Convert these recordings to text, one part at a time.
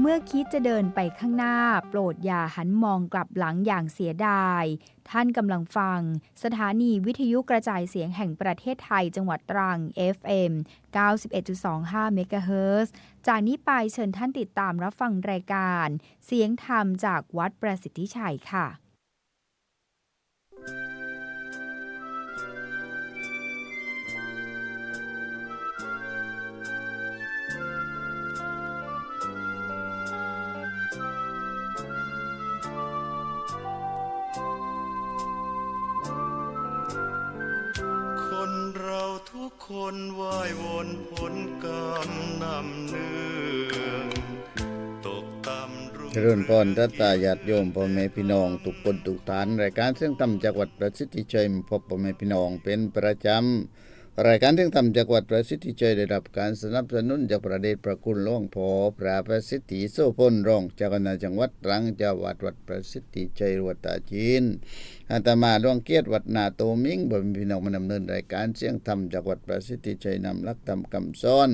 เมื่อคิดจะเดินไปข้างหน้า โปรดอย่าหันมองกลับหลังอย่างเสียดาย ท่านกำลังฟัง สถานีวิทยุกระจายเสียงแห่งประเทศไทยจังหวัดตรัง FM 91.25เมกะเฮิรตซ์จากนี้ไปเชิญท่านติดตามรับฟังรายการ เสียงธรรมจากวัดประสิทธิชัยค่ะคน นว่ายวนผลกรรมนำเนื่องตกต่ำรุ่งเจริญพรทัตตาญาติโยมพ่อแม่พี่น้องทุกคนทุกฐานรายการเสียงธรรมจากวัดประสิทธิชัยพบพ่อแม่พี่น้องเป็นประจำ รายการเสียงธรรมจากวัดประสิทธิชัยได้รับการสนับสนุนจากประเดชพระคุณหลวงพ่อพระประสิทธิโสพลรองเจ้าคณะจังหวัดตรังเจ้าวัดวัดประสิทธิชัยวัดตาจีนอาตมาหลวงเกียรติวัดนาโตมิงบ่มีพี่น้องมาดำเนินรายการเสียงธรรมจากวัดประสิทธิชัยนำหลักธรรมคำสอน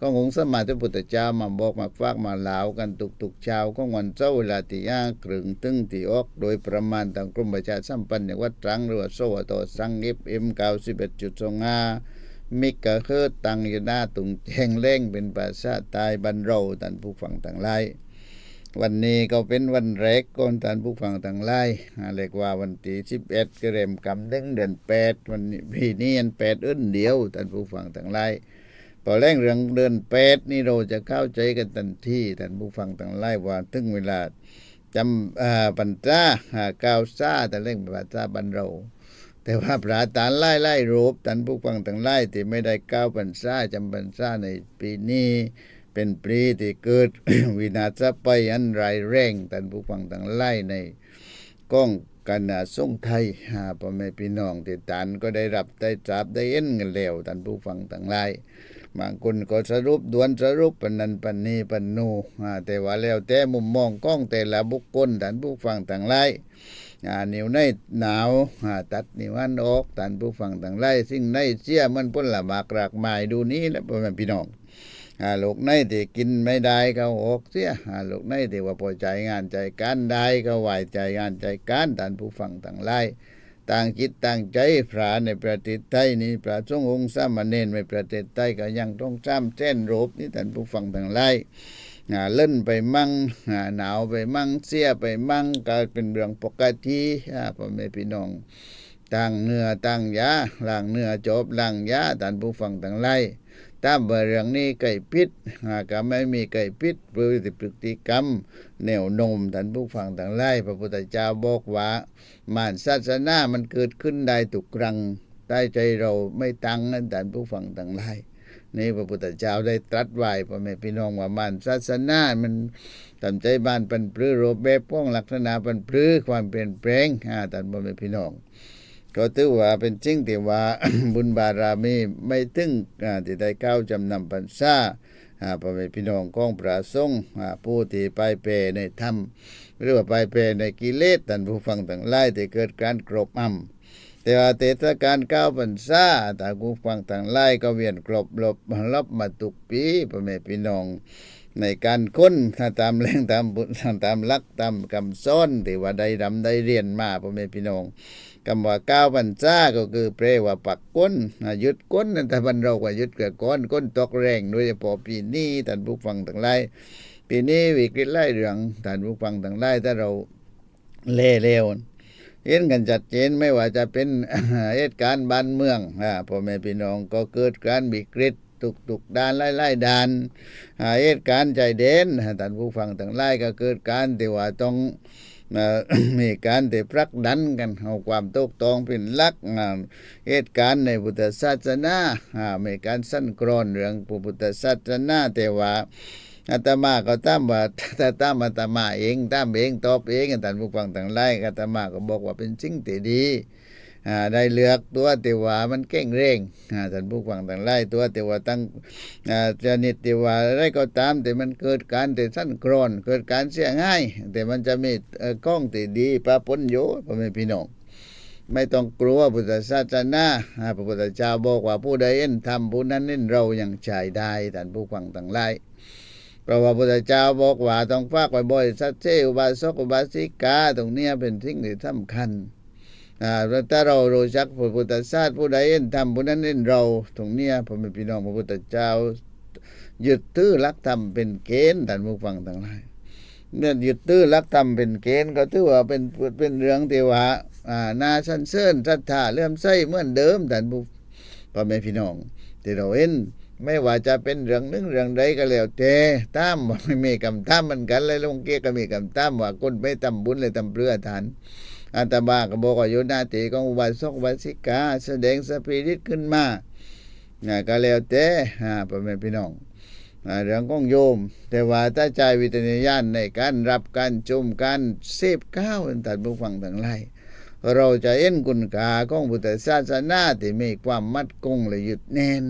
ก็องค์สมมาธิพุทธเจ้ามาบอกมาฝากมาลาวกันทุกๆเช้าของวันเจ้าเวลาที่ย่างกรึงตึ้งที่ออก โดยประมาณทางกรมประชาสัมพันธ์ในวัดตรังหรือว่าโซวตสังเอฟเอ็มเก้าสิบเอ็ดจุดสองามิกกะเคิดตังอยู่หน้าตุงแจงเล่งเป็นภาษาตายบรรเราท่านผู้ฟังต่างหลายวันนี้ก็เป็นวันแรกก่อนท่านผู้ฟังต่างหลายเรียกว่าวันที่สิบเอ็ดกระเรมกำเด้งเดือนแปดวันนี้ปีนี้อันแปดอื่นเดียวท่านผู้ฟังต่างหลาย พอแรงเรื่องเดินเป็ดนี่เราจะเข้าใจกันทันทีท่านผู้ฟังต่างไล่ว่าถึงเวลาจำอ่าปัญจาอ่าก้าวซาแต่เร่งปัญจาบันเรา แต่ว่าพระตานไล่ไล่รูปท่านผู้ฟังต่างไล่ที่ไม่ได้ก้าวปัญจาจำปัญจาในปีนี้เป็นปีที่เกิดวินาศไปอันไรแรงท่านผู้ฟังต่างไล่ในก้องกันนาทรงไทยหาพ่อแม่พี่น้องที่ตานก็ได้รับได้ทราบได้เห็นกันแล้วท่านผู้ฟังต่างไล่ บางคนก็สรุปด่วนสรุปปนนันปนนีปนนูแต่ว่าแล้วแต่มุมมองกล้องแต่ละบุคคลท่านผู้ฟังต่างไล่นิ้วในหนาวตัดนิ้วอันออกท่านผู้ฟังต่างไล่สิ่งในเสียมันพ้นละมากรากไม้ดูนี้แหละพ่อแม่พี่น้องลูกในที่กินไม่ได้ก็ออกเสียลูกในที่ว่าพอใจงานใจการได้ก็ไหวใจงานใจการท่านผู้ฟังต่างไล่ ต่างจิตต่างใจพระในประเทศไทยนี้พระสงฆ์องค์สามเณรในประเทศไทยก็ยังต้องจ้ำเส้นรบนี่ท่านผู้ฟังทั้งหลายอ่าเล่นไปมั่งอ่าหนาวไปมั่งเสียไปมั่งก็เป็นเรื่องปกติอ่าพ่อแม่พี่น้องต่างเนื้อต่างยาล่างเนื้อจบล่างยาท่านผู้ฟังทั้งหลาย ตามว่าเรื่องนี้ไก่พิษอ่ากไม่มีไก่พิษพฤติพฤติกรรมแนวนมท่านผู้ฟังทั้งหลายพระพุทธเจ้าบอกว่ามารศาสนามันเกิดขึ้นได้ทุกครั้งใต้ใจเราไม่ตั้งนั้นท่านผู้ฟังต่างหลายนี่พระพุทธเจ้าได้ตรัสไว้พ่อแม่พี่น้องว่ามารศาสนามันทำใจบ้านเป็นปลื้อรูปแบบป้องลักษณะเป็นปลื้อความเปลี่ยนแปลงอ่าท่านพ่อแม่พี่น้อง ก็ถือว่าเป็นจริงที่ว่าบุญบารามีไม่ถึงอ่าที่ได้ก้าวจำนำพรรษาอ่าพ่อแม่พี่น้องของพระสงฆ์อ่าผู้ที่ไปเปในธรรมหรือว่าไปเปในกิเลสท่านผู้ฟังต่างหลายที่เกิดการกรบอ่ำแต่ว่าเทศกาลก้าวพรรษาแต่านผู้ฟังต่างหลายก็เวียนกรบหลบรับมาทุกปีพ่อแม่พี่น้อง ในการค้นถ้าตามแรงตามบุญตามลักตามคำซ้อนที่ว่าได้ดำได้เรียนมาพ่อแม่พี่น้อง คำว่าก้าวพรรษาก็คือแปลว่าปักก้นยึดก้นนั่นแต่บรรเราก็ยึดเกับก้อนก้นตกแรงโดยเฉพาะปีนี้ท่านผู้ฟังต่างหลายปีนี้วิกฤตไล่เรื่องท่านผู้ฟังต่างไล่ถ้าเราเล่เร็วเห็นกันชัดเจนไม่ว่าจะเป็นเหตุการณ์บ้านเมืองพ่อแม่พี่น้องก็เกิดการวิกฤตตุกตุกด้านไล่ไล่ด้านเหตุการณ์ใจเด่นท่านผู้ฟังต่างไล่ก็เกิดการที่ว่าต้อง มีการที่ผลักดันกันเอาความตกตองเป็นหลักเหตุการณ์ในพุทธศาสนาอ่ามีการสั้นกรอนเรื่องพุทธศาสนาแต่ว่าอาตมาก็ตามว่าถ้าตามอาตมาเองตามเองตอบเองท่านผู้ฟังต่างไล่อาตมาก็บอกว่าเป็นสิ่งที่ดี ได้เลือกตัวที่ว่ามันเก่งเร่งท่านผู้ฟังต่างไล่ตัวที่ว่าตั้งอ่าชนิดที่ว่าอะไรก็ตาม แต่มันเกิดการแต่สั้นกรอน เกิดการเสียง่าย แต่มันจะมีกล้องที่ดีปะปนอยู่พ่อแม่พี่น้องไม่ต้องกลัวพุทธศาสนาอ่าพระพุทธเจ้าบอกว่าผู้ใดเอ็นทำผู้นั้นเอ็นเราอย่างชายได้ท่านผู้ฟังต่างไล่เพราะว่าพระพุทธเจ้าบอกว่าต้องฝากไว้บ่อยสัจเจอุบาสกอุบาสิกาตรงนี้เป็นสิ่งที่สำคัญ อ่าถ้าเรารู้จักพระพุทธศาสนาผู้ใดเอ็นทำผู้นั้นเอ็นเราตรงเนี้ยผมเป็นพี่น้องพระพุทธเจ้ายึดถือลักธรรมเป็นเกณฑ์ท่านผู้ฟังทั้งหลายเนี่ยยึดถือลักธรรมเป็นเกณฑ์ก็ถือว่าเป็นเป็นเรื่องที่ว่าอ่านาชันเซินศรัทธาเลื่อมใสเหมือนเดิมท่านผู้พ่อแม่พี่น้องที่เราเห็นไม่ว่าจะเป็นเรื่องหนึงเรื่องใดก็แล้วแต่ตามว่าไม่มีกำตามเหมือนกันเลยลงเกียก็มีกำตามว่าคนไม่ทำบุญเลยทำเพื่อทาน อาตมาก็บอกว่าโยนาติของอุบาสกอุบาสิกา แสดงสปิริตขึ้นมาอ่าก็แล้วแต่พ่อแม่พี่น้องเรื่องของโยม แต่ว่าถ้าใจวิจารณญาณในการรับการชมการเสพก้าวตัดบุฟังทั้งหลายเราจะเห็นคุณค่าของพุทธศาสนาที่มีความมั่นคงและยึดแน่น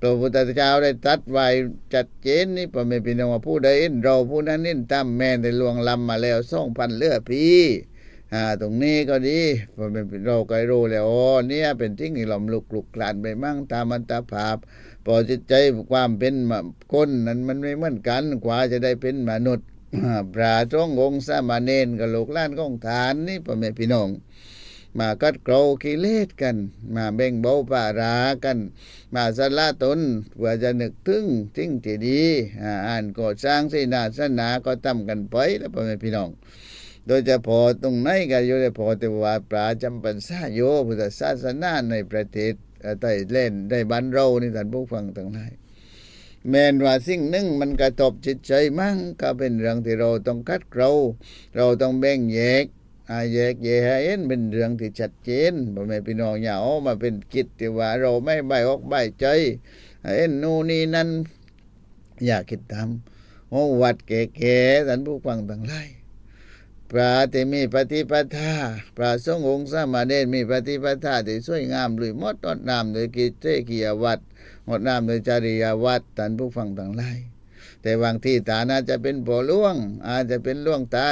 พระพุทธเจ้าได้ตัดไว้จัดเจนนี่พ่อแม่พี่น้องว่าผู้ใดเห็นเราผู้นั้นเห็นตามแม่ได้ลวงลำมาแล้วสองพันเลือปี อ่าตรงนี้ก็ดีพอแม่พี่เราก็รู้แล้วอ๋อเนี่ยเป็นที่ที่หลอมลุกลุกลานไปมั่งตามมันตาภาพพอจิตใจความเป็นมะคนนั้นมันไม่เหมือนกันกว่าจะได้เป็นมนุษย์พระจงองค์สามเณรกับลูกล้านของฐานนี่พ่อแม่พี่น้องมากัดเกลากิเลสกัน มาเบ่งเบาปารากัน มาสละตนเพื่อจะนึกถึงสิ่งที่ดีอ่าอ่านก่อสร้างศีนาสนาก็ทำกันไปแล้วพ่อแม่พี่น้อง โดยเฉพาะตรงไหนก็โดยเฉพาะแต่ว่าปราจำปันซาโยพุทธศาสนาในประเทศอ่อใต้เล่นได้บ้านเรานี่ท่านผู้ฟังทั้งหลายแม้นว่าสิ่งหนึ่งมันกระทบจิตใจมั่งก็เป็นเรื่องที่เราต้องคัดเกลาเราต้องแบ่งแยกอาแยกแยกเห็นเป็นเรื่องที่ชัดเจนพ่แม่พี่น้องอย่าเอามาเป็นกิจที่ว่าเราไม่ใบอกใบใจให้เห็นนู่นนี่นั่นอย่าคิดทำโอ้วัดเก๋ๆท่านผู้ฟังทั้งหลาย พระที่มีปฏิปทาพระสงฆ์องค์สามเณรมีปฏิปทาที่สวยงามลุยมดงดน้ำโดยกิจเจกียวัดงดน้ำโดยจริยวัดท่านผู้ฟังทั้งหลายแต่บางที่ฐานอาจจะเป็นโผล่วง อาจจะเป็นล่วงตา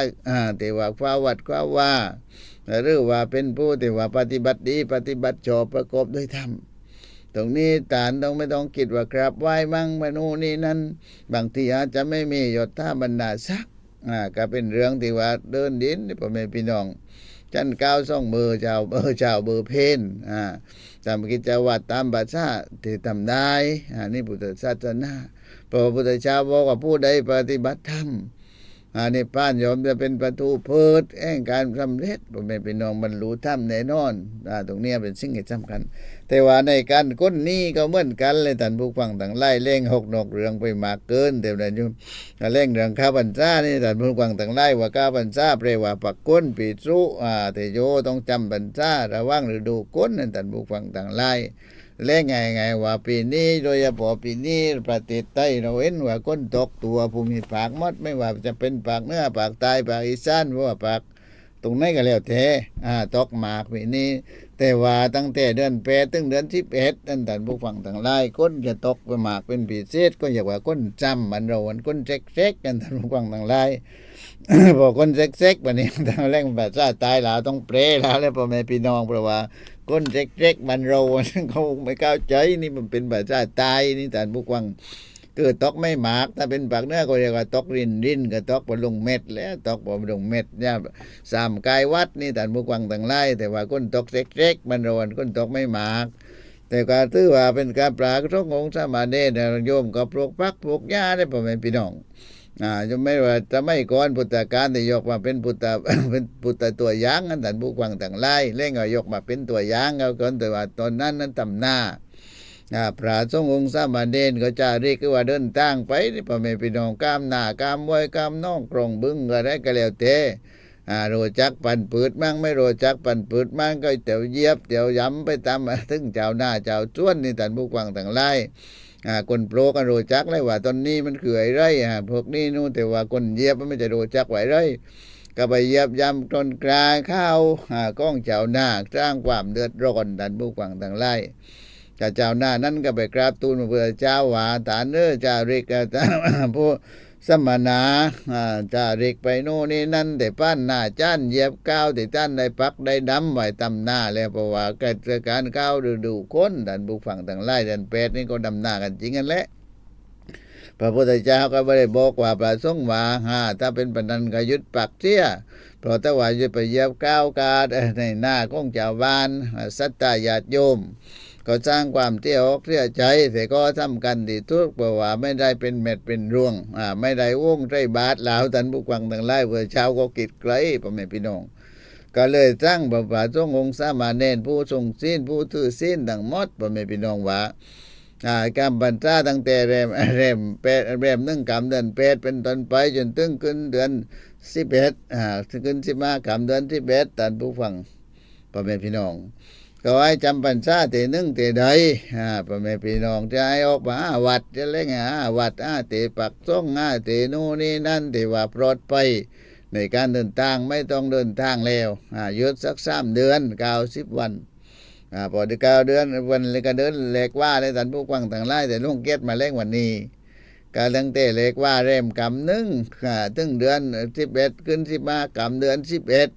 แต่ว่าฟ้าวัดฟ้าว่า หรือว่าเป็นผู้ที่ว่าปฏิบัติดี ปฏิบัติชอบประกอบด้วยธรรมตรงนี้ฐานต้องไม่ต้องคิดว่ากราบไหว้มั่งมนูนนี่นั่นบางทีอาจจะไม่มียศท่าบรรดาศักดิ อ่าก็เป็นเรื่องที่ว่าเดินดินพ่อแม่พี่น้องจันก้าวส่องเบอร์เจ้าเบอร์เจ้าเบอร์เพนอ่าตามกิจวัตรตามบัตรชาที่ทำได้อ่านี่พุทธศาสนาพระพุทธเจ้าบอกว่าผู้ใดปฏิบัติธรรมอ่านี่ป้านยอมจะเป็นประตูเพิดแห่งการสำเร็จพ่อแม่พี่น้องบรรลุธรรมแน่นอนอ่าตรงนี้เป็นสิ่งที่สำคัญ แต่ว่าในการก้นนี้ก็เหมือนกันเลยท่านผู้ฟังต่างไล่เล่งหกนกเรืองไปมากเกินแต่ละยุ่เล่งเรืองข้าพรรษานี่ท่านผู้ฟังต่างไล่ว่าข้าพรรษาเปรว่าปักก้นปีสุอ่าแต่โยต้องจำพรรษาระวังฤดูก้นนั่นท่านผู้ฟังต่างไล่เล่งไงไงว่าปีนี้โดยเฉพาะปีนี้ประเทศไทยเราเห็นว่าก้นตกตัวภูมิภาคมดไม่ว่าจะเป็นภาคเหนือภาคใต้ภาคอีสานหรือว่าภาคตรงไหนก็แล้วแต่อ่าตกหมากปีนี้ แต่ว่าตั้งแต่เดือนแปดถึงเดือนสิบเอ็ดนั่นท่านผู้ฟังทั้งหลายคนจะตกไปหมากเป็นพิเศษก็อยากว่าคนจำมันเราวันคนเซ็กๆกันท่านผู้ฟังทั้งหลายพอคนเซ็กๆวันนี้ทางแรงภาษาตายแล้วต้องเปรแล้วแล้วพ่อแม่พี่น้องเพราะว่าคนเซ็กๆมันเราเขาไม่เข้าใจนี่มันเป็นภาษาตายนี่ท่านผู้ฟัง คือตกไม่หมาก ถ้าเป็นปากเนื้อก็เรียกว่าตอกรินรินก็ตอกบนลงเม็ด แล้วตอกบนลงเม็ดเนี่ยสามกายวัดนี่ต่านผู้กวังต่างไล่แต่ว่าก้นตอกเล็กๆมันรวนก้นตอกไม่หมาก แต่การถือว่าเป็นการปรากฏของสามเณรเนี่ยโยมก็ปลูกพักปลูกหญ้าได้พ่อแม่พี่น้องอ่าจะไม่ว่าจะไม่ก่อนพุทธการที่ยกมาเป็นพุทธเป็นพุทธตัวอย่างนั่นแต่านผู้กวังต่างไล่เล่งเอายกมาเป็นตัวอย่างเอาก่อนแต่ว่าตอนนั้นนั้นตำหน่า พระสงองค์สามเณรก็จะเรียกว่าเดินทางไปนี่พ่อแม่พี่น้องกามหน้ากามมวยกามน้องกรงบึ้งอะไรก็แล้วแต่อ่าโรจักปันปืดมั่งไม่โรจักปันปืดมั่งก็เตียวเยียบเตียวย้ำไปตามถึงเจ้าหน้าเจ้าจ้วนนี่ท่านผู้ฟังต่างไล่อ่าคนโปรกันโรจักเลยว่าตอนนี้มันคือไอ้ไรพวกนี้นู่นแต่ว่าคนเยียบมันไม่จะโรจักไหว้ไรก็ไปเยียบย้ำต้นกลางข้าวอ่าก้องเจ้าหน้าสร้างความเดือดร้อนท่านผู้ฟังต่างไล่ จ้าเจ้าหน้านั้นก็ไปกราบทูลพระพุทธเจ้าว่าฐานเนื้อจาริกเอ่อผู้สมณะอ่าจาริกไปโน่นนี่นั่นแต่ป้านหน้าจ้านเยียบก้าวแต่ท่านได้พักได้ดำไว้ตำหน้าแล้วเพราะว่าเกิดการก้าวฤดูค้นดันบุกฝั่งต่างไล่ดันเป็ดนี่ก็ดำหน้ากันจริงกันแหละพระพุทธเจ้าก็ไม่ได้บอกว่าประสงค์ว่าหาถ้าเป็นปนันก็ยึดปักเสียเพราะถ้าว่าจะไปเยียบก้าวกาดในหน้าของเจ้าบ้านสัตตาญาติโยม ก็สร้างความเที่ยวอกเที่ยใจแต่ก็ทำกันดีทุกเพระว่าไม่ได้เป็นเม็ดเป็นร่วงอ่าไม่ได้วงใจบาทลาวตันผู้กวังต่างไล่เพื่อชาวก็กิดไกลพ่อแม่พี่น้องก็เลยสร้างพระบาทรงองค์สามานเณรผู้ทรงศีลผู้ถือศีลดังมดพ่อแม่พี่น้องว่าอ่าการบรรษาตั้งแต่แรมแรมแปดแรมนึ่งกำเดือนแปดเป็นต้นไปจนถึงขึ้นเดือนสิบเอ็ดอ่าขึ้นสิบห้ากำเดือนสิบเอ็ดตันผู้ฟังพ่อแม่พี่น้อง ก็ให้จำพรรษาเตนึ่งเตใดอ่าพ่อแม่พี่น้องจะให้ออกมาหวัดจะเล่งหาวัดอาเตปักซ่องอาเตนู่นนี่นั่นเตว่าปลอดไปในการเดินทางไม่ต้องเดินทางแล้วอ่ายุดสักสามเดือนเก้าสิบวันอ่าพอได้เก้าเดือนวันเลยก็เดินเล็กว่าได้สันผู้กว้างต่างไล่แต่ลุงเกตมาเล่งวันนี้กาลังเตเล็กว่าเริ่มกำหนึ่งอ่าถึงเดือนสิบเอ็ดขึ้นสิบห้ากำเดือนสิบเอ็ด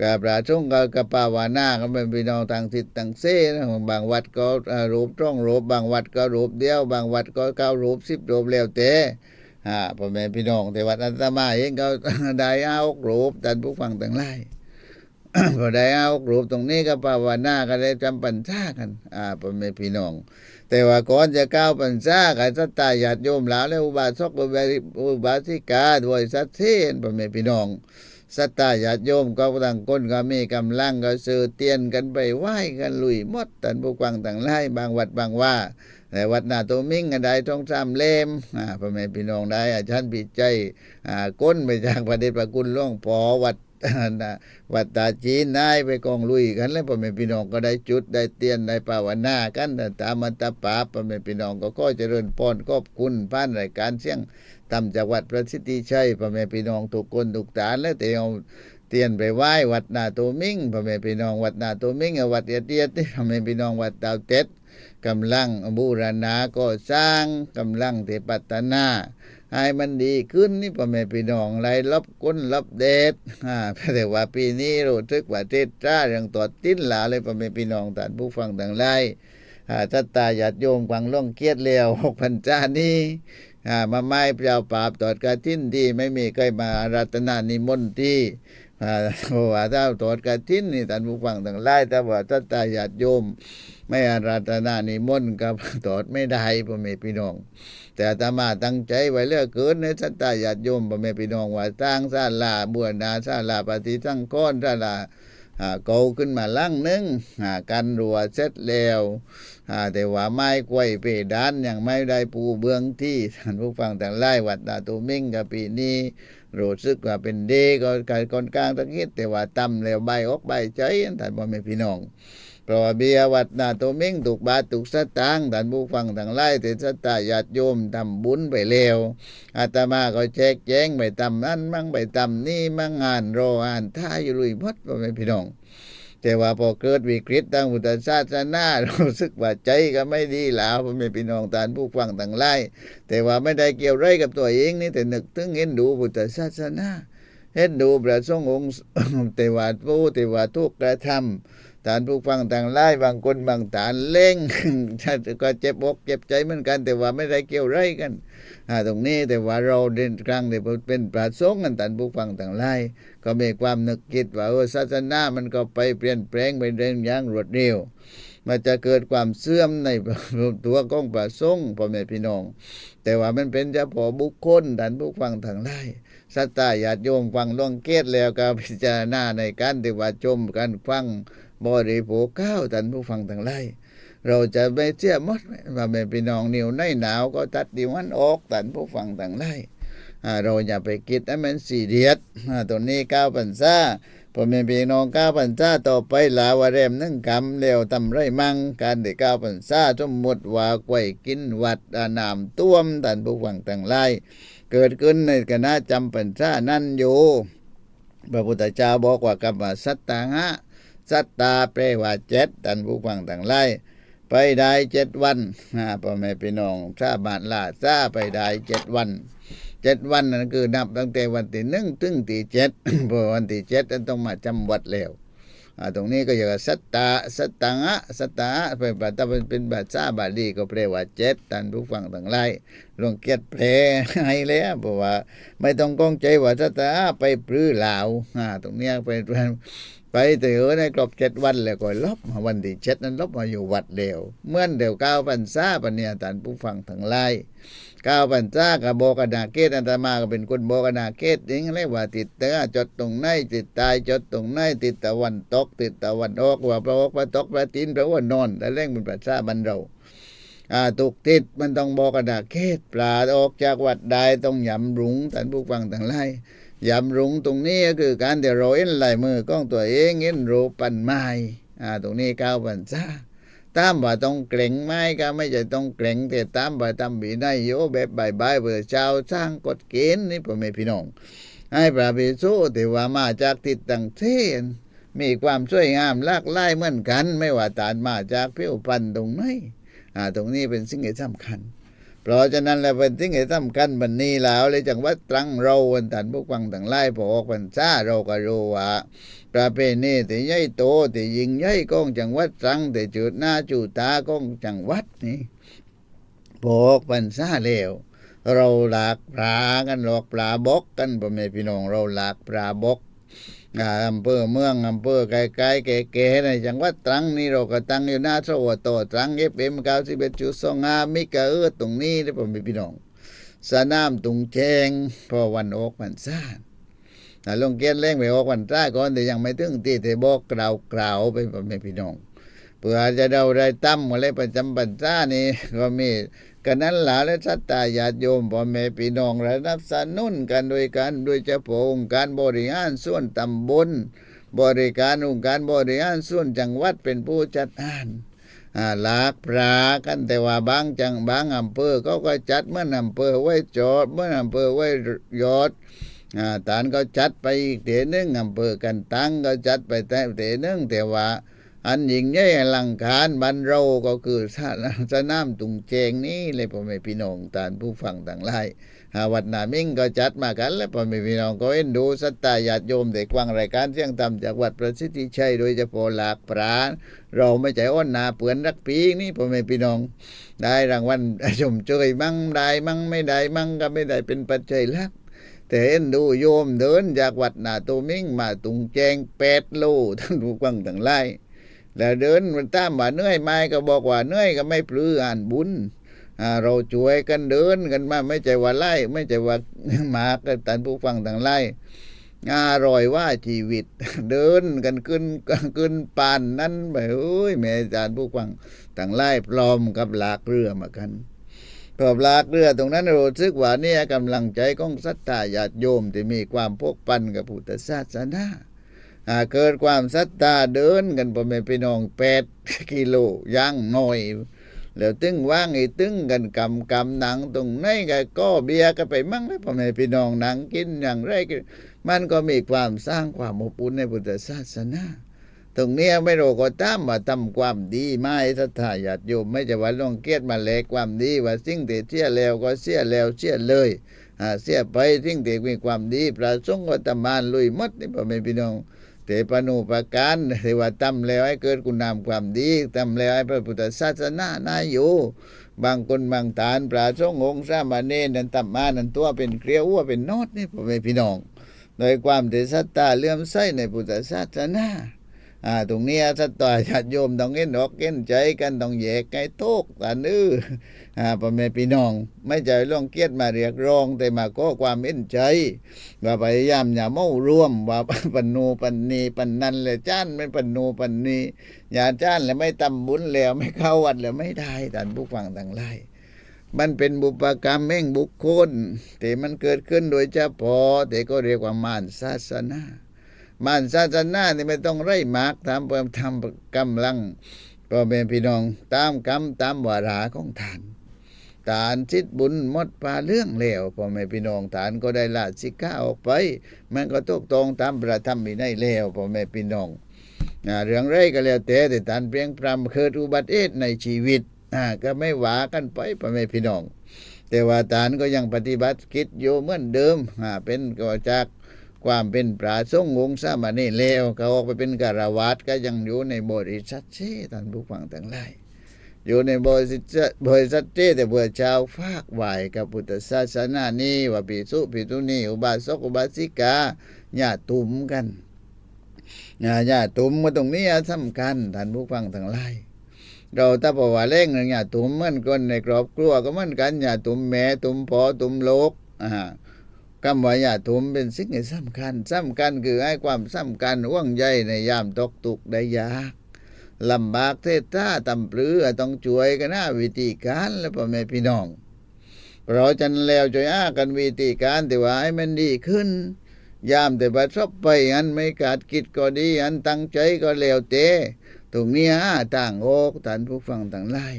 กับพระสงกับกับปาวานาก็เป็นพี่น้องต่างทิศต่างเส้นะบางวัดก็รูปต้องรูปบางวัดก็รูปเดียว บางวัดก็เก้ารูปสิบรูปแล้วแต่อ่าพ่อแม่พี่น้องแต่วัดอาตมาเองก็ได้เอารูปท่านผู้ฟังต่างหลายพอได้เอารูปตรงนี้ก็ภาวนาก็ได้จำปัญชากัน อ่าพ่อแม่พี่น้อง แต่ว่าก่อนจะก้าวปัญชากับสัตตาญาติโยมหลาวและอุบาสกอุบาสิอุบาสิกาด้วยสัตเทนพ่อแม่พี่น้อง สัตตาญาติโยมก็ต่างคนก็มีกำลังก็ซื้อเตียนกันไปไหว้กันลุยหมดตันผู้กวางต่างไล่บางวัดบางว่าแต่วัดนาโตมิ่งกันได้ท้องสามเล่มอ่าพ่อแม่พี่น้องได้อาจารย์ปิใจอ่าก้นไปจากประเดชประคุณล่วงพอวัดวัดตาจีนได้ไปกองลุยกันแล้วพ่อแม่พี่น้องก็ได้จุดได้เตียนได้ภาวนากันตามมันตาปาพ่อแม่พี่น้องก็ก็เจริญพรขอบคุณผ่านรายการเสียง ตำจากวัดประสิทธิชัยพ่อแม่พี่น้องทุกคนทุกฐานแล้วแต่เอาเตียนไปไหว้วัดนาโตมิ่งพ่อแม่พี่น้องวัดนาโตมิ่งวัดเอียดเอียดนี่พ่อแม่พี่น้องวัดดาวเต็ดกำลังบูรณาก็สร้างกำลังเทปัตนาให้มันดีขึ้นนี่พ่อแม่พี่น้องไรลบก้นลบเดชอ่าแต่ว่าปีนี้รู้สึกว่าเทศจ้าเรื่องตัวติ้นหลาเลยพ่อแม่พี่น้องท่านผู้ฟังต่างไลย อ่าถ้าตาญาติโยมกวางล่องเกียรติแล้วหกพันจ้านี้ามาไม้เปล่าปราบตอดกระทิ้นที่ไม่มีใครมาอารัตนานิมนต์ที่อ่าเพราะว่าถ้าตอดกระทิ้นนี่ท่านผู้ฟังต่างไล่แต่ว่าถ้าตาญาติโยมไม่อารัตนานิมนต์กับตอดไม่ได้พ่อแม่พี่น้อง แต่อามาตั้งใจไว้เลือกเกินในสัตตาญาติโยมพ่อแม่พี่น้องว่าสร้างศาลาบวนาศาลาปฏิสังขรณ์ศาลาา เกาขึ้นมาลังนึงอ่ากันรัวเสร็จแล้วอาแต่ว่าไม้กล้วยเพดานยังไม่ได้ปูเบื้องที่ท่านผู้ฟังแต่างไล่วัดตาตูมิ่งกับปีนี้รู้สึกว่าเป็นเดก็การกอนกลางตะกี้แต่ว่าต่ำแล้วใบอกใบใจท่านบ่แม่พี่น้อง เพราะว่าเบียวัดนาโตมิ่งถูกบาถูกสตางค์ท่านผู้ฟังต่างไล่แต่สตาญาติโยมทำบุญไปแล้วอาตมาก็แจกแจงไปทำนั่นมั่งไปทำนี่มั่งงานรออ่านท่าอยู่ลุยหมดพ่อแม่พี่น้องแต่ว่าพอเกิดวิกฤตทางพุทธศาสนารู้สึกว่าใจก็ไม่ดีแล้วพ่อแม่พี่น้องตานผู้ฟังต่างไล่แต่ว่าไม่ได้เกี่ยวไรกับตัวเองนี่แต่นึกถึงเห็นดูพุทธศาสนาเห็นดูพระสงฆ์องค์แต่ว่าผู้แต่ว่าทุกกระทำ ตานผู้ฟังต่างไล่บางคนบางฐานเล่งก็เจ็บอกเจ็บใจเหมือนกัน แต่ว่าไม่ได้เกี่ยวไรกันตรงนี้แต่ว่าเราเดินกลางแต่เป็นพระสงฆ์กันตานผู้ฟังต่างไล่ก็มีความนึกคิดว่าเออศาสนามันก็ไปเปลี่ยนแปลงไปเรื่องอย่างรวดเร็วมันจะเกิดความเสื่อมในตัวของพระสงฆ์พ่อแม่พี่น้อง แต่ว่ามันเป็นเฉพาะบุคคลท่านผู้ฟังทางไล่สัตตาญาติโยมฟังล่วงเกตแล้วก็พิจารณาในการที่ว่าชมกันฟัง บริโภคข้าวท่านผู้ฟังทางไล่เราจะไม่เชื่อมดว่าแม่พี่น้องนิวในหนาวก็ตัดดิวันออกท่านผู้ฟังทางไล่เราอย่าไปคิดให้มันสี่เดียดตัวนี้ก้าวปันซาพอแม่พี่น้องก้าวปันซาต่อไปลาวาเรมนึ่งกำเร็วทำไรมั่งการได้ก้าวปันซาสมมติว่ากล้วยกินวัดอานามต้วมท่านผู้ฟังต่างไล่เกิดขึ้นในคณะจำปันซานั่นอยู่พระพุทธเจ้าบอกว่ากรรมสัตตังหะ สัตตาแปลว่าเจ็ดท่านผู้ฟังต่างไล่ไปได้เจ็ดวันอ่าพ่อแม่พี่น้องซาบาทลาซาไปได้เจ็ดวันเจ็ดวันนั่นคือนับตั้งแต่วันที่หนึ่งถึงที่เจ็ดพราะวันที่เจ็ดนั้นต้องมาจำวัดแล้วตรงนี้ก็เรียกว่าสัตตะสัตตังะสัตตะเป็นภาษาเป็นภาษาบาลีก็แปลว่าเจ็ดท่านผู้ฟังทั้งหลายลองเกียดแปลให้แล้วเพราะว่า ไม่ต้องก้องใจว่าสัตตะไปปลื้อลาวอ่าตรงนี้ไป ไปแต่เออในกรอบเจ็ดวันแล้วก็ลบมาวันที่เจ็ดนั้นลบมาอยู่วัดเดียวเมื่อนเดียวก้าวพรรษาปะเนี่ยท่านผู้ฟังทั้งหลายก้าวพรรษากับโบกนาเกตอันตมาก็เป็นคนโบกนาเกตเองเลยกว่าติดเตอจดตรงไหนติดตายจดตรงไหนติดตะวันตก ติดตะวันออกว่าพระอกพระตกพระตินพระว่านอนแต่เร่งเป็นภาษาบรรเราอ่าตุกติดมันต้องโบกนาเกตปลาออกจากวัดใดต้องยำรุงท่านผู้ฟังทั้งหลาย ยำรุงตรงนี้ก็คือการเดี๋ยวเราเห็นลายมือกล้องตัวเองเห็นรูปปันไม้อ่าตรงนี้ก้าวพรรษาตามว่าต้องเกรงไหมก็ไม่ใช่ต้องเกรงแต่ตามว่าทำบีได้โยแบบบายบายเพื่อชาวสร้างกฎเกณฑ์นี่พ่อแม่พี่น้องให้พระภิกษุที่ว่ามาจากทิศต่างเทศมีความสวยงามลากหลายเหมือนกัน ไม่ว่าตานมาจากผิวพันตรงไหนอ่าตรงนี้เป็นสิ่งที่สำคัญ เพราะฉะนั้นแล้วเป็นสิ่งที่สำคัญบันนี้แล้วเลยจังหวัดตรังเราวันตันพวกฟังต่างไล่พอออกพรรษาเราก็รู้ว่าประเพณีที่ใหญ่โตที่ยิ่งใหญ่ของจังหวัดตรังที่จุดหน้าจุดตาของจังหวัดนี่บอกพรรษาแล้วเราหลากปลากันหลอกปลาบกกันพ่อแม่พี่น้องเราหลากปลาบก อำเภอเมืองอำเภอไกลๆแก่ๆในจังหวัดตรังนี่เราก็ตั้งอยู่หน้าสวโตตรังเอฟเอ็มเก้าสิบเอ็ดจุดสองห้ามิกะเออตรงนี้นะพ่อแม่พี่น้องสนามตุงแจงพอวันออกพรรษาถ้าลงเกียนเล่งไปออกวันใต้ก่อนแต่ยังไม่ถึงที่แต่บอกกล่าวกล่าวไปพ่อแม่พี่น้องเพื่อจะเดาได้ตั้มอะไรประจำปัญษานี่ก็มี กันนั้นหลาและสัตตาญาติโยมพ่อแม่พี่น้องระดับสนุนกันโดยการโดยเฉพาะองค์การบริหารส่วนตำบลบริการองค์การบริหารส่วนจังหวัดเป็นผู้จัดการอ่าหลากปลากันแต่ว่าบางจังบางอำเภอเขาก็จัดเมื่ออำเภอไว้จอดเมื่ออำเภอไว้ยอดอ่านก็จัดไปอีกเถนึงอำเภอกันตั้งก็จัดไปแต่เถนึงแต่ว่า อันยิ่งใหญ่อลังการบันเราก็คือสะสนามตุงเจงนี้เลยพ่อแม่พี่น้องตานผู้ฟังต่างหลายอ่าวัดนามิ่งก็จัดมากัน แล้วพ่อแม่พี่น้องก็เอ็นดูสัตตาญาติโยมเด็กวังรายการเสียงต่ำจากวัดประสิทธิชัยโดยเฉพาะหลากปราณเราไม่ใจอ้อนนาเปือนรักปีนี่พ่อแม่พี่น้อง ได้รางวัลชมเชยมั่งได้มั่งไม่ได้มั่งก็ไม่ได้เป็นปัจจัยลักแต่เห็นดูโยมเดินจากวัดนาโตมิงมาตุงแจงแปดโลท่านผู้ฟังทั้งหลาย แล้วเดินมันตามว่าเหนื่อยไหมก็บอกว่าเหนื่อยก็ไม่ปลื้ออ่านบุญเราช่วยกันเดินกันมาไม่ใช่ว่าไล่ ไม่ใช่ว่าหมาก็ท่านผู้ฟังทั้งหลายอร่อยว่าชีวิต เดินกันขึ้นขึ้นปานนั้นไปเอ้ยแม่อาจารย์ผู้ฟังทั้งหลายพร้อมกับหลากเรือมากันพอลากเรือตรงนั้นเรู้สึกว่าเนี่ยกำลังใจของศรัทธาญาติโยมที่มีความพกปันกับพุทธศาสนา เกิดความศรัทธาเดินกันพ่อแม่พี่น้องแปดกิโลย่างหน่อยแล้วตึงว่างไอ้ตึงกันกำกำหนังตรงไหนก็ก็เบียร์ก็ไปมั่งแล้วพ่อแม่พี่น้องหนังกินอย่างไรก็มันก็มีความสร้างความอบอุ่นในพุทธศาสนาตรงนี้ไม่รู้ก็ตามว่าทำความดีไม่ทัทธาญาติโยมไม่จะว่าลงเกียรติมาแลกความดีว่าสิ่งที่เสียแล้วก็เสียแล้วเสียเลยอ่าเสียไปสิ่งที่มีความดีพระสงฆ์ก็ตมานลุยมดนี่พ่อแม่พี่น้อง เตปนุประการที่ว่าทำแล้วให้เกิดคุณงามความดีตั้มแล้วให้พระพุทธศาสนาน่าอยู่ บางคนบางฐานปราชงองค์สามาเนนันตัมานันตัวเป็นเกลียวอ้วเป็นนอดนี่พ่อแม่พี่น้อง โดยความเดชศรัทธาเลื่อมใสในพุทธศาสนา อ่าตรงนี้ยถ้าต่อยญาติโยมต้องเห็นอกเห็นใจกันต้องแยกไก่โตกตานื้ออ่าพ่อแม่พี่น้อง ไม่ใจล่องเกียรติมาเรียกร้อง แต่มาก็ความเห็นใจ ว่าพยายามอย่าเมารวม ว่าปันนูปันนีปันนันเลยจ้านไม่ปันนูปันนีอย่าจ้านแล้วไม่ทำบุญแล้วไม่เข้าวัดแล้วไม่ได้ท่านผู้ฟังต่างหลายมันเป็นบุปกรรมแม่งบุคคลแต่มันเกิดขึ้นโดยเฉพาะแต่ก็เรียกว่ามารศาสนา มารศาสนานี่ไม่ต้องไร่มากทำเพิ่มทำกำลังพ่อแม่พี่น้องตามกรรมตามวาระของทานฐานชิดบุญมดปลาเรื่องแล้วพ่อแม่พี่น้องฐานก็ได้ละสิกขาออกไป มันก็ตกตรงตามประธรรมวินัยแล้วพ่อแม่พี่น้องเรื่องไรก็แล้วแต่แต่ฐานเพียงพรำเกิดอุบัติเหตุในชีวิตก็ไม่หวากันไปพ่อแม่พี่น้อง แต่ว่าฐานก็ยังปฏิบัติกิจอยู่เหมือนเดิมเป็นก็จาก ความเป็นพระสงฆ์วงศ์สามเณรแล้วก็ออกไปเป็นกราวาสก็ยังอยู่ในบริษัทเช่ท่านผู้ฟังทั้งหลายอยู่ในบริษัทบริษัทเจ้แต่เบื่อเจ้าฝากไหวกับพุทธศาสนานี้ว่าปิสุปิตุนีอุบาสกอุบาสิกาญาตุมกันญาญาตุมมาตรงนี้สำคัญท่านผู้ฟังทั้งหลายเราถ้าบอกว่าเล่งหนึ่งญาตุมเหมือนคนในครอบครัวก็เหมือนกันญาตุมแม่ตุมพ่อตุมโลกอ่า คำว่าญาตุมเป็นสิ่งที่สำคัญสำคัญคือให้ความสำคัญห่วงใยในยามตกตุกได้ยากลำบากเทศท่าตำปลือต้องช่วยกันหนะวิธีการและพ่อแม่พี่น้องเราจันแล้วช่วยอ้ากันวิธีการแต่ว่าให้มันดีขึ้น ยามแต่ประสบไปอันไม่ขาดกิจก็ดีอันตั้งใจก็แล้วเตตรงนี้ห้าต่างโอกท่านผู้ฟังต่างหลาย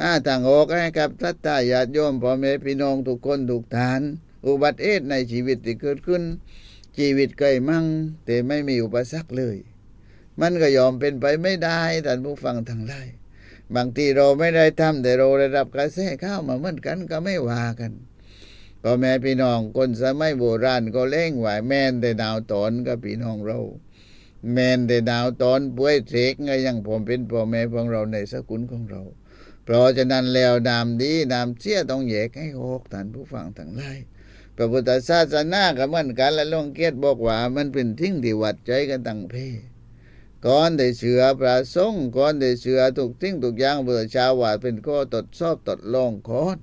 ห้าต่างโอกให้กับทัตตาญาติโยมพ่อแม่พี่น้องทุกคนทุกฐาน อุบัติเหตุในชีวิตที่เกิดขึ้น ชีวิตเคยมั่ง แต่ไม่มีอุปสรรคเลย มันก็ยอมเป็นไปไม่ได้ท่านผู้ฟังทั้งหลายบางทีเราไม่ได้ทำแต่เราได้รับกระแสข้าวมาเหมือนกันก็ไม่ว่ากันพ่อแม่พี่น้องคนสมัยโบราณก็เล่งไหวแม่นแต่ดาวตอนกับพี่น้องเรา แม่นแต่ดาวตอนป่วยเสกไงยังผมเป็นพ่อแม่ของเราในสกุลของเรา เพราะฉะนั้นแล้วนามดีนามเสียต้องแยกให้ออกท่านผู้ฟังทั้งหลาย พระพุทธศาสนาก็เหมือนกัน และลงเกียรติบอกว่า มันเป็นทิ้งที่วัดใจกันตั้งเพก่อนได้เชื่อพระสงฆ์ก่อนได้เชื่อทุกทิ้งทุกย่างเบื่อชาวว่าเป็นข้อตดสอบตดลองคอน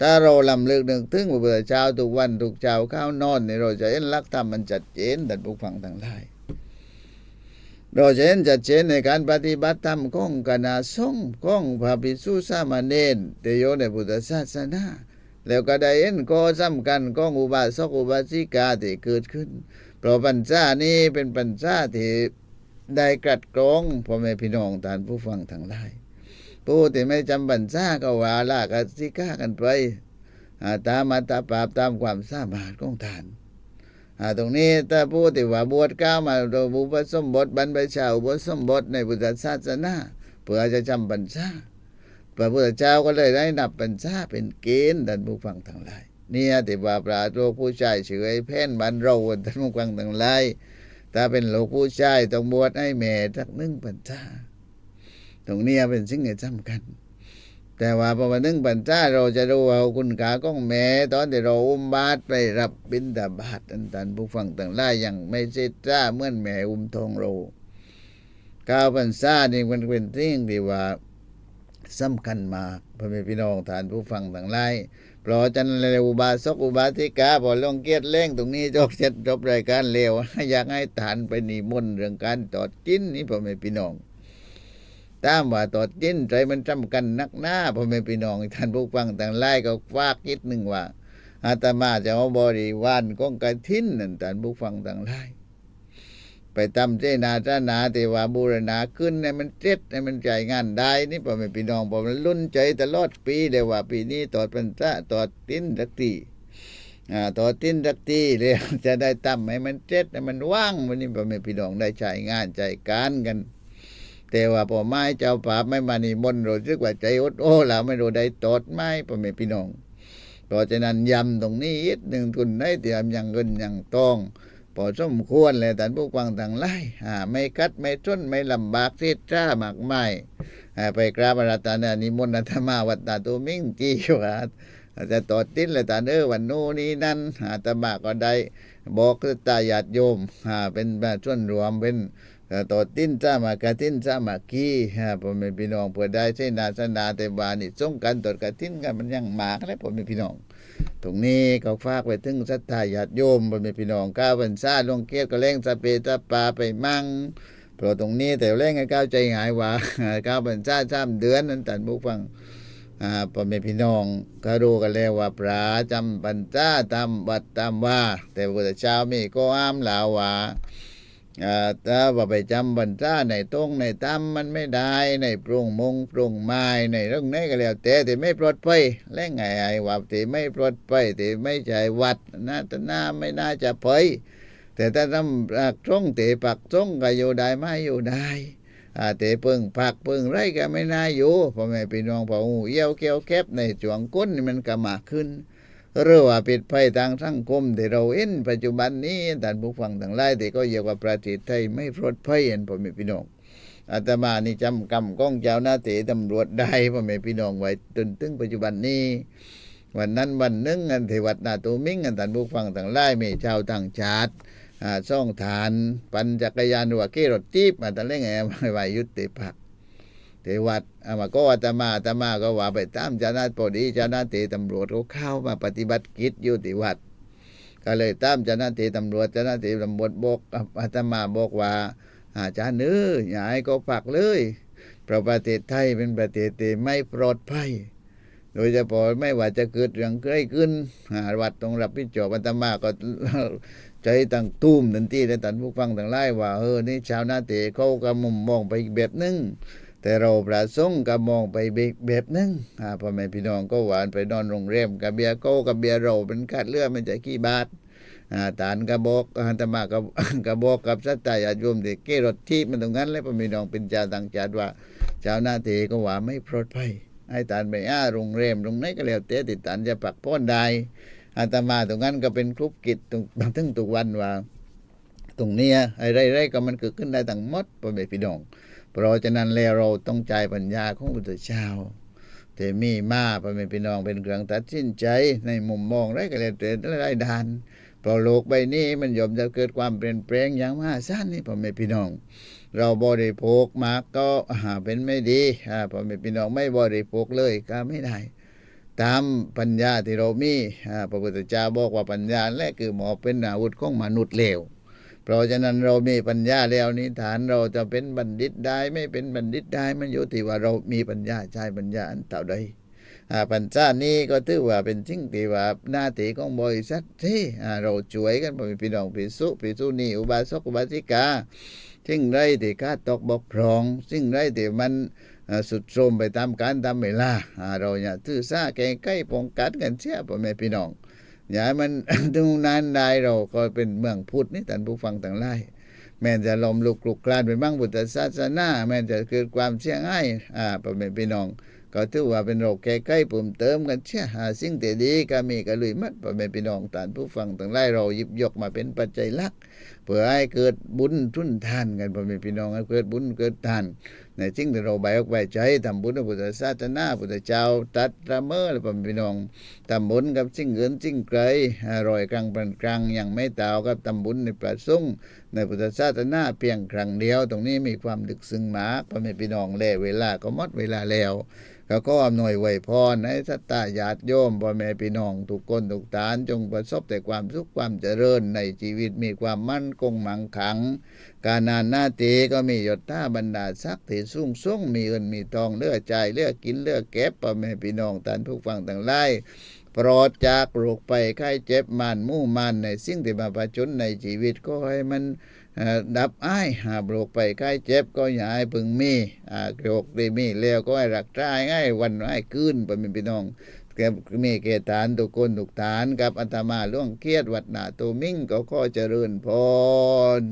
ถ้าเราลำลึกนึกถึงเบื่อชาวทุกวันทุกเช้าข้าวนอนเนี่ยเราจะเห็นลักธรรมมันจัดเจนแต่ผู้ฟังทั้งหลายเราจะเห็นจัดเจนในการปฏิบัติธรรมของคณะสงฆ์ของพระภิกษุสามเณรเตโยในพุทธศาสนา แล้วก็ได้เห็นข้อสำคัญของอุบาสกอุบาสิกาที่เกิดขึ้น เพราะปัญญานี้เป็นปัญญาที่ได้กัดกรองพ่อแม่พี่น้องท่านผู้ฟังทั้งหลายผู้ที่ไม่จำบัญชาก็ว่าลากสิกากันไปาตามมาตาปราบตามความสามารถของท่านตรงนี้ถ้าผู้ที่ว่าบวชก้าวมาโดยบุปสมบทบรรพชาอุปสมบทในพุทธศาสนาเพื่อจะจำบัญชา พระพุทธเจ้าก็เลยได้นับบัญชาเป็นเกณฑ์ท่านผู้ฟังทั้งหลายเนี่ยที่ว่าพระโลกผู้ชายเฉยแพ่นบันเราท่านผู้ฟังทั้งหลายถ้าเป็นโลกผู้ชายต้องบวชให้แม่สักหนึ่งปัญชาตรงนี้เป็นสิ่งที่สำคัญแต่ว่าพอมานึ่งปัญชาเราจะรู้ว่าคุณค่าของแม่ตอนที่เราอุ้มบาตรไปรับบิณฑบาตอันตันผู้ฟังต่างหลายอย่างไม่ใช่จ้าเมื่อนแม่อุ้มทองเราก้าวปัญชานี่มันเป็นสิ่งที่ว่า สำคัญมากพ่อแม่พี่น้องฐานผู้ฟังต่างหลายเพราะจันเลยอุบาสกอุบาสิกาพอลงเกียรติเล่งตรงนี้จบเสร็จจบรายการเร็วอยากให้ฐานไปนิมนต์เรื่องการตอดจิ้นนี่พ่อแม่พี่น้องตามว่าตอดจิ้นใจมันจำกันนักหน้าพ่อแม่พี่น้องท่านผู้ฟังต่างไล่ก็ฟากคิดหนึ่งว่าอาตมาจะเอาบริวารของกระทินนั่นท่านผู้ฟังต่างไล่ ไปทำเจนาจนาแต่ว่าบูรณาขึ้นให้มันเจ็ดให้มันใจงานได้ นี่พ่อแม่พี่น้องผมรุ่นใจตลอดปีเลยว่า ปีนี้ตอดเป็นพระตอดติ้นสักทีอ่าตอดติ้นสักทีเลยจะได้ทำให้มันเจ็ดให้มันว่างวันนี้พ่อแม่พี่น้องได้ใจงานใจการกัน แต่ว่าพอไม้เจ้าป่าไม่มานี่มนต์รู้สึกว่าใจอดโอ้แล้วไม่รู้ได้ตอดไม้พ่อแม่พี่น้องเพราะฉะนั้นยำตรงนี้อีกหนึ่งทุนได้เตรียมย่างเงินย่างทอง พอสมควรเลยท่านผู้ฟังทั้งไล่อ่าไม่คัดไม่จนไม่ลำบากที่จ้ามากไม่ไปกราบอาราธนานิมนต์อาตมาวัดตาตูมิ่งจีว่าจะต่อติ้นเลยตาเออวันโน้นนี้นั่นอาตมาก็ได้บอกตาญาติโยมเป็นแบบส่วนรวมเป็น ต่อติ้นจ้ามากระติ้นจ้ามากีอ่าผมเป็นพี่น้องเพื่อได้ใช้นาสนาแต่บานี่ส่งกันตดกระติ้นกันมันยังหมากเลยผมเป็นพี่น้องตรงนี้ก็ฝากไปถึงศรัทธาญาติโยมบนเป็นพี่น้องก้าวบรรษาลงเกียรก็เล่งสเปตะปาไปมั่งเพราะตรงนี้แต่เล่งก้าวใจหายว่าก้าวบรรษาสามเดือนนั้นตันบุกฟังอ่าพ่อแม่พี่น้องก็รู้กันแล้วว่าพระจำบรรษาตามวัดตามว่า แต่พระพุทธเจ้ามีก็อ้ามลาวา่า ถ้าว่าไปจำบรรษาในตรงในตามมันไม่ได้ในปรุงมงปรุงไม้ในเรื่องไหนก็แล้ว แต่ที่ไม่ปลอดภัยแล่งไงไอ้ว่าที่ไม่ปลอดภัยที่ไม่ใจวัดนะตนาไม่น่าจะเผยแต่ถ้าทำปักตรงเตะปักตรงก็อยู่ได้ไม่อยู่ได้อ่าเตะเปิงผักเปิงไรก็ไม่น่าอยู่พ่อแม่พี่น้องพ่อหูเยี่ยวเกี้ยวแคบในจวงก้นมันก็มาขึ้น หรือว่าปิดภัยทางสังคมที่เราเห็นปัจจุบันนี้ท่านผู้ฟังทั้งหลายที่ก็เกี่ยวกับประเทศไทยไม่ปลอดภัยเห็นพ่อแม่พี่น้องอาตมานี่จำกรรมก้องเจ้าหน้าที่ตำรวจได้พ่อแม่พี่น้องไว้จนถึงปัจจุบันนี้วันนั้นวันหนึงอันทวัดนาตูมิงอันท่านผู้ฟังทั้งหลายมีชาวต่างชาติอ่าซ่องฐาน ปั่นจักรยานหรือว่ากีรถจีบมาตะเล่งไงไม่ไหวยุติพัก ที่วัดอามาก็อาตมาอาตมาก็ว่าไปตามเจ้าหน้าพอดีเจ้าหน้าที่ตำรวจเขาเข้ามาปฏิบัติกิจอยู่ที่วัด ก็เลยตามเจ้าหน้าที่ตำรวจเจ้าหน้าที่ตำรวจบอกอาตมาบอกว่าอาจารย์เนื้ออย่าให้เขาฝักเลยเพราะประเทศไทยเป็นประเทศที่ไม่ปลอดภัยโดยเฉพาะไม่ว่าจะเกิดเรื่องใกล้ขึ้นหาวัดต้องรับผิดชอบอาตมาก็ใจตั้งตุ้มทันทีและท่านผู้ฟังทั้งหลายว่าเออนี่ชาวนาเตเขาก็มุมมองไปอีกแบบหนึง แต่เราประสงค์ก็มองไปอีกแบบหนึงอ่าพ่อแม่พี่น้องก็หวานไปนอนโรงแรมกับเบียโก้กับเบียเราเป็นคาดเลือดมันจะกี่บาทอ่าตานกระบอกอาตมากับกระบอกกับสัตยาติโยมเด็กเกรถที่มันตรงนั้นแล้วพ่อแม่พี่น้องเป็นชาวต่างชาติว่าชาวนาเตก็ว่าไม่ปลอดภัยให้ตานไปอ้าโรงแรมตรงไหนก็แล้วแต่ติดตานจะปักป้อนได้อาตมาตรงนั้นก็เป็นครุบกิจตรงบางทั้งตุกวันว่า ตรงเนี้ยอะไรๆก็มันเกิดขึ้นได้ทั้งมดพ่อแม่พี่น้อง เพราะฉะนั้นแล้วเราต้องใจปัญญาของพุทธเจ้าแต่มีมาพ่อแม่พี่น้องเป็นเครื่องตัดสินใจในมุมมองไรก็แล้วแต่ไรด้านเพราะโลกใบนี้มันยอมจะเกิดความเปลี่ยนแปลงอย่างมหาศาลนี่พ่อแม่พี่น้อง เราบริโภคมากก็หาเป็นไม่ดีพ่อแม่พี่น้องไม่บริโภคเลยก็ไม่ได้ ตามปัญญาที่เรามีอ่าพระพุทธเจ้าบอกว่าปัญญาและคือหมอเป็นอาวุธของมนุษย์เลว เพราะฉะนั้นเรามีปัญญาแล้วนี้ฐานเราจะเป็นบัณฑิตได้ไม่เป็นบัณฑิตได้มันอยู่ที่ว่าเรามีปัญญาใช้ปัญญาอันเท่าใดปัญญานี้ก็ถือว่าเป็นสิ่งที่ว่าหน้าที่ของบริษัทที่เราช่วยกันพี่น้องพิสุพิสุนีอุบาสกอุบาสิกาสิ่งใดที่ขาดตกบกพร่องสิ่งใดที่มันสุดโทมไปตามการตามเวลาอ่าเราอย่าถือซาแกงใกล้ปองกันกันเสียพ่อแม่พี่น้อง อย่ามันตรงนั้นได้เราก็เป็นเมืองพุทธนี่ท่านผู้ฟังต่างไล่แม้จะลมลุกลุกคลานเป็นบ้างบุตรศาสนาแม้จะเกิดความเชื่อง่ายอ่าประเม่พี่น้อง ก็ถือว่าเป็นโรคแก้ไขเพิ่มเติมกันเชื่อหาสิ่งแต่ดีก็มีก็ลุยมัดประเม่พี่น้องต่านผู้ฟังต่างไล่เราหยิบยกมาเป็นปัจจัยลักเพื่อให้เกิดบุญทุนทานกันพ่อแม่พี่น้องให้เกิดบุญเกิดทานในสิ่งที่เราใบออกใบใจทำบุญพระพุทธศาสนาพุทธเจ้าตัดระเมอและพ่อแม่พี่น้องทำบุญกับสิ่งเงินสิ่งไกลอร่อยกลางปานกลางอย่างไม่ต่ากับทำบุญในประสงค์ในพุทธศาสนาเพียงครั้งเดียว ตรงนี้มีความลึกซึ้งมากพ่อแม่พี่น้องแลเวลาก็หมดเวลาแล้ว ก็ขออำนวยไวยพรให้สัตตาญาติโยมพ่อแม่พี่น้องทุกคนทุกฐานจงประสบแต่ความสุขความเจริญในชีวิตมีความมั่นคงมั่งคั่งการนานหน้าตีก็มียศท่าบรรดาศักดิ์ที่สูงส่งมีเงินมีทองเลือกใจเลือกกินเลือกเก็บพ่อแม่พี่น้องท่านผู้ฟังต่างหลายปลอดจากโรคไปไข้เจ็บมันมู่มันในสิ่งที่มาประจนในชีวิตก็ให้มัน ดับอ้ายหาโรคไปไข้เจ็บก็อย่าให้พึงมีอ่าโรคได้มีแล้วก็ให้รักษาง่ายวันให้คืนพ่อแม่พี่น้องแกมีเกตานทุกคนทุกฐานกับอัตมาล่วงเครียดวัดหนาตูมิ่งก็ขอเจริญพร